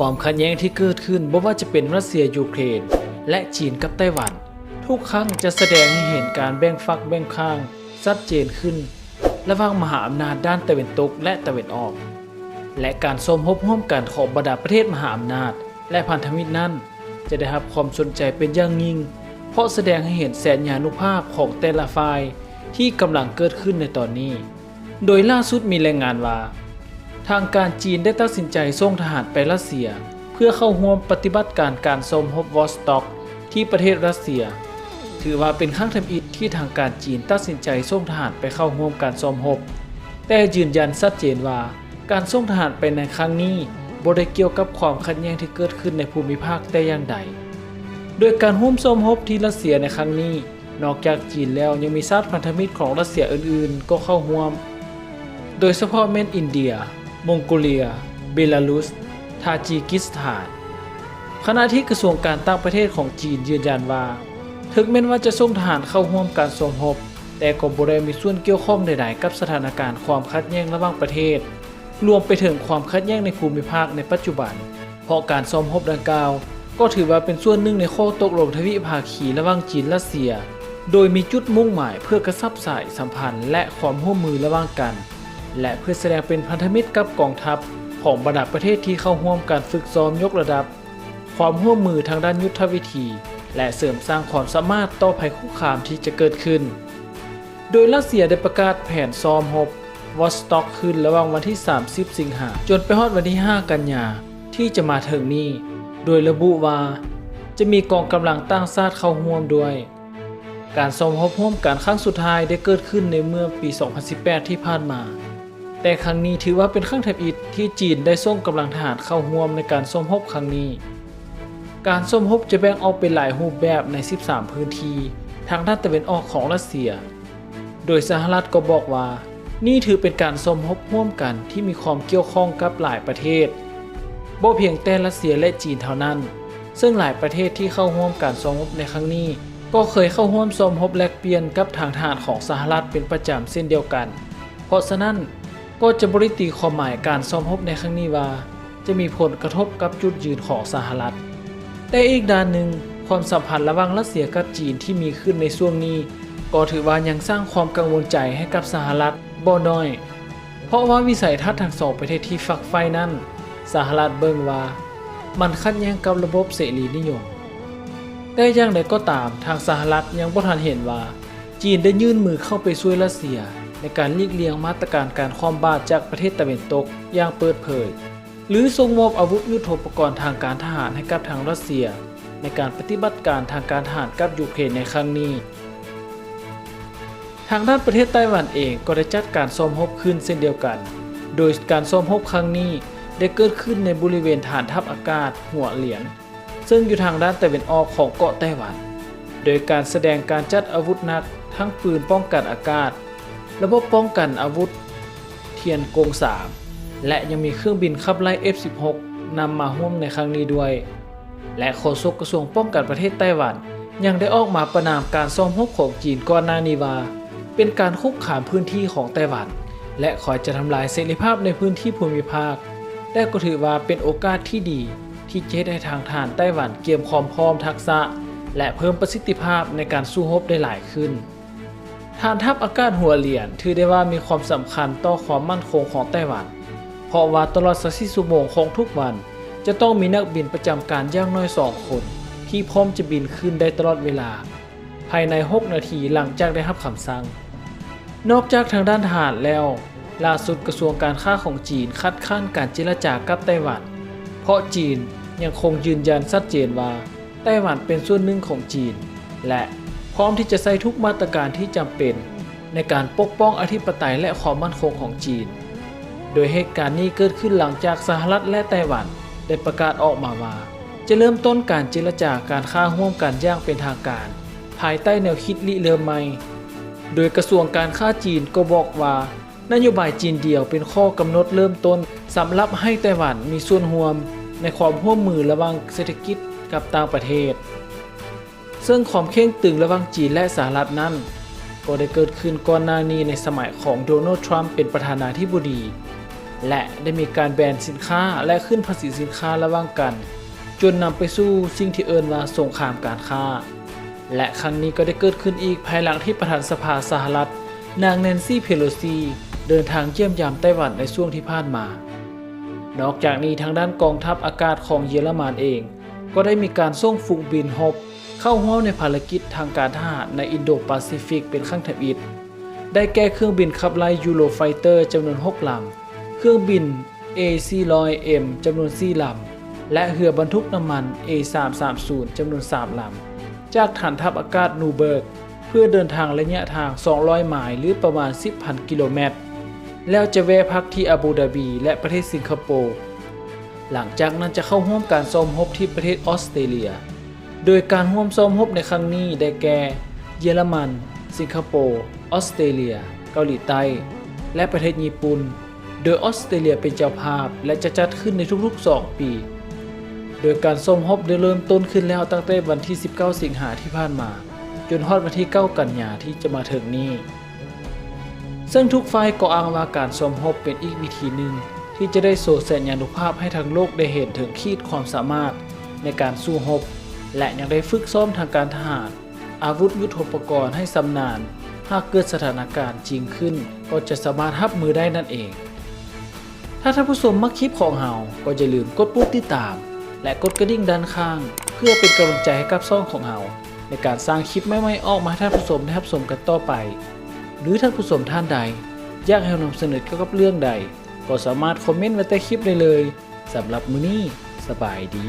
ความขัดแย้งที่เกิดขึ้นบ่ว่าจะเป็นรัสเซียยูเครน และจีนกับไต้หวัน ทุกครั้งจะแสดงให้เห็นการแบ่งฝักแบ่งข้างชัดเจนขึ้น ระหว่างมหาอำนาจด้านตะวันตกและตะวันออก และการสมรบร่วมกันของบรรดาประเทศมหาอำนาจ และพันธมิตรนั้น จะได้รับความสนใจเป็นอย่างยิ่ง เพราะแสดงให้เห็นแสนยานุภาพของแต่ละฝ่ายที่กำลังเกิดขึ้นในตอนนี้ โดยล่าสุดมีรายงานว่า ทางการจีนได้ตัดสินใจส่งทหารไปรัสเซีย เพื่อเข้าร่วมปฏิบัติการการสมรบวอสต็อก ที่ประเทศรัสเซีย ถือว่าเป็นครั้งทำอิฐที่ทางการจีนตัดสินใจส่งทหารไปเข้าร่วมการสมรบแต่ยืนยันชัดเจนว่าการส่งทหารไปในครั้งนี้บ่ได้เกี่ยวกับความขัดแย้งที่เกิดขึ้นในภูมิภาคแต่อย่างใด โดยการร่วมสมรบที่รัสเซียในครั้งนี้ นอกจากจีนแล้วยังมีชาติพันธมิตรของรัสเซียอื่นๆ ก็เข้าร่วม โดยเฉพาะแม่นอินเดีย มองโกเลีย เบลารุส ทาจิกิสถานขณะที่กระทรวงการต่างประเทศของจีนยืนยันว่า ถึงแม้ว่าจะส่งทหารเข้าร่วมการสมรบแต่ก็บ่ได้มีส่วนเกี่ยวข้องใดๆกับสถานการณ์ความขัดแย้งระหว่างประเทศ รวมไปถึงความขัดแย้งในภูมิภาคในปัจจุบัน เพราะการสมรบดังกล่าว ก็ถือว่าเป็นส่วนหนึ่งในข้อตกลงทวิภาคีระหว่างจีนและเซีย โดยมีจุดมุ่งหมายเพื่อกระซับสายสัมพันธ์และความร่วมมือระหว่างกัน และเพื่อแสดงเป็นพันธมิตรกับกองทัพของบรรดาประเทศที่เข้าร่วมการฝึกซ้อมยกระดับ ความร่วมมือทางด้านยุทธวิธี และเสริมสร้างความสามารถต่อภัยคุกคามที่จะเกิดขึ้น โดยรัสเซียได้ประกาศแผนซ้อมรบวอสต็อกขึ้นระหว่างวันที่ 30 สิงหาจนไปฮอดวันที่ 5 กันยาที่จะมาถึงนี้ โดยระบุว่าจะมีกองกำลังตั้งชาติเข้าร่วมด้วย การซ้อมรบร่วมกันครั้งสุดท้ายได้เกิดขึ้นในเมื่อปี 2018 ที่ผ่านมา แต่ครั้งนี้ถือว่าเป็นครั้งแทบอิฐที่จีนได้ส่งกำลังทหารเข้าร่วมในการซ้มรบครั้งนี้ การส้มรบจะแบ่งออกเป็นหลายรูปแบบใน 13 พื้นที่ทางด้านตะวันออกของรัสเซีย โดยสหรัฐก็บอกว่า นี่ถือเป็นการส้มรบร่วมกันที่มีความเกี่ยวข้องกับหลายประเทศบ่เพียงแต่รัสเซียและจีนเท่านั้น ซึ่งหลายประเทศที่เข้าร่วมการส้มรบในครั้งนี้ ก็เคยเข้าร่วมส้มรบแลกเปลี่ยนกับทางทหารของสหรัฐเป็นประจำเช่นเดียวกัน เพราะฉะนั้น ก็จะบริตีความหมายการส้อมรบในครั้งนี้ว่า จะมีผลกระทบกับจุดยืนของสหรัฐ แต่อีกด้านหนึ่งความสัมพันธ์ระหว่างรัสเซียกับจีนที่มีขึ้นในช่วงนี้ ก็ถือว่ายังสร้างความกังวลใจให้กับสหรัฐบ่น้อย เพราะว่าวิสัยทัศน์ทั้งสองประเทศที่ฝักใฝ่นั้น สหรัฐเบิ่งว่า มันขัดแย้งกับระบบเสรีนิยม แต่อย่างใดก็ตามทางสหรัฐยังบ่ทันเห็นว่า จีนได้ยื่นมือเข้าไปช่วยรัสเซีย ในการลีกเลี่ยงมาตรการการคอมบาตจากประเทศตะวันตกอย่างเปิดเผย หรือส่งมอบอาวุธยุทโธปกรณ์ทางการทหารให้กับทางรัสเซีย ในการปฏิบัติการทางการทหารกับยูเครนในครั้งนี้ ทางด้านประเทศไต้หวันเองก็ได้จัดการซ้อมรบขึ้นเช่นเดียวกัน โดยการซ้อมรบครั้งนี้ได้เกิดขึ้นในบริเวณฐานทัพอากาศ หัวเหลียน ซึ่งอยู่ทางด้านตะวันออกของเกาะไต้หวัน โดยการแสดงการจัดอาวุธหนักทั้งปืนป้องกันอากาศ ระบบป้องกันอาวุธเทียนโกง 3 และยังมีเครื่องบินขับไล่ F-16 นำมาร่วมในครั้งนี้ด้วย และโฆษกกระทรวงป้องกันประเทศไต้หวัน ยังได้ออกมาประนามการซ้อมรบของจีนก่อนหน้านี้ว่า เป็นการคุกคามพื้นที่ของไต้หวัน และคอยจะทำลายเสรีภาพในพื้นที่ภูมิภาค แต่ก็ถือว่าเป็นโอกาสที่ดี ที่จะให้ทางฐานไต้หวันเกียมความพร้อมทักษะ และเพิ่มประสิทธิภาพในการสู้รบได้หลายขึ้น ฐานทัพอากาศหัวเหรียญถือได้ว่ามีความสำคัญต่อความมั่นคงของไต้หวัน เพราะว่าตลอด24ชั่วโมงของทุกวัน จะต้องมีนักบินประจำการอย่างน้อย 2 คน ที่พร้อมจะบินขึ้นได้ตลอดเวลา ภายใน 6 นาทีหลังจากได้รับคำสั่ง นอกจากทางด้านทหารแล้ว ล่าสุดกระทรวงการค้าของจีนคัดค้านการเจรจากับไต้หวัน เพราะจีนยังคงยืนยันชัดเจนว่าไต้หวันเป็นส่วนหนึ่งของจีน และ พร้อมที่จะใช้ทุกมาตรการที่จำเป็น ในการปกป้องอธิปไตยและความมั่นคงของจีน โดยเหตุการณ์นี้เกิดขึ้นหลังจากสหรัฐและไต้หวัน ได้ประกาศออกมาว่า จะเริ่มต้นการเจรจาการค้าร่วมกันอย่างเป็นทางการ ภายใต้แนวคิดริเริ่มใหม่ โดยกระทรวงการค้าจีนก็บอกว่านโยบายจีนเดียวเป็นข้อกำหนดเริ่มต้นสำหรับให้ไต้หวันมีส่วนร่วมในความร่วมมือระหว่างเศรษฐกิจกับต่างประเทศ ซึ่งความเข่งตึงระหว่างจีนและสหรัฐนั้น ก็ได้เกิดขึ้นก่อนหน้านี้ในสมัยของโดนัลด์ทรัมป์เป็นประธานาธิบดี และได้มีการแบนสินค้าและขึ้นภาษีสินค้าระหว่างกัน จนนำไปสู่สิ่งที่เอิ้นว่าสงครามการค้า และครั้งนี้ก็ได้เกิดขึ้นอีกภายหลังที่ประธานสภาสหรัฐ นางแนนซี่เพโลซีเดินทางเยี่ยมยามไต้หวันในช่วงที่ผ่านมา นอกจากนี้ทางด้านกองทัพอากาศของเยอรมันเอง ก็ได้มีการส่งฝูงบินฮบ เข้าร่วมในภารกิจทางการทหารในอินโดแปซิฟิกเป็นครั้งทมิดได้แก้เครื่องบินขับไล่ยูโรไฟเตอร์จำนวน 6 ลำ เครื่องบิน A400M จำนวน 4 ลำ และเรือบรรทุกน้ำมัน A330 จำนวน 3 ลำ จากฐานทัพอากาศนูเบิร์ก เพื่อเดินทางระยะทาง 200 ไมล์หรือประมาณ 10,000 กิโลเมตร แล้วจะแวะพักที่อาบูดาบี และประเทศสิงคโปร์ หลังจากนั้นจะเข้าร่วมการซ้อมรบที่ประเทศออสเตรเลีย โดยการร่วมซ้อมรบในครั้งนี้ได้แก่ เยอรมัน สิงคโปร์ ออสเตรเลีย เกาหลีใต้ และประเทศญี่ปุ่น โดยออสเตรเลียเป็นเจ้าภาพและจะจัดขึ้นในทุกๆ 2 ปี โดยการซ้อมรบได้เริ่มต้นขึ้นแล้วตั้งแต่วันที่ 19 สิงหาที่ผ่านมา จนฮอดวันที่ 9 กันยาที่จะมาถึงนี้ ซึ่งทุกฝ่ายก็อ้างว่าการซ้อมรบเป็นอีกวิธีหนึ่งที่จะได้โสดแสนยานุภาพให้ทั้งโลกได้เห็นถึงขีดความสามารถในการสู้รบ และยังได้ฝึกซ้อมทางการทหาร อาวุธยุทโธปกรณ์ให้สำนาน หากเกิดสถานการณ์จริงขึ้น ก็จะสามารถรับมือได้นั่นเอง ถ้าท่านผู้ชมมักคลิปของเราก็อย่าลืมกดปุ่มติดตาม และกดกระดิ่งด้านข้าง เพื่อเป็นกำลังใจให้กับช่องของเราในการสร้างคลิปใหม่ๆออกมาให้ท่านผู้ชมได้รับชมกันต่อไป หรือท่านผู้ชมท่านใด อยากให้เรานำเสนอเกี่ยวกับเรื่องใด ก็สามารถคอมเมนต์ไว้ใต้คลิปได้เลยสำหรับมื้อนี้สบายดี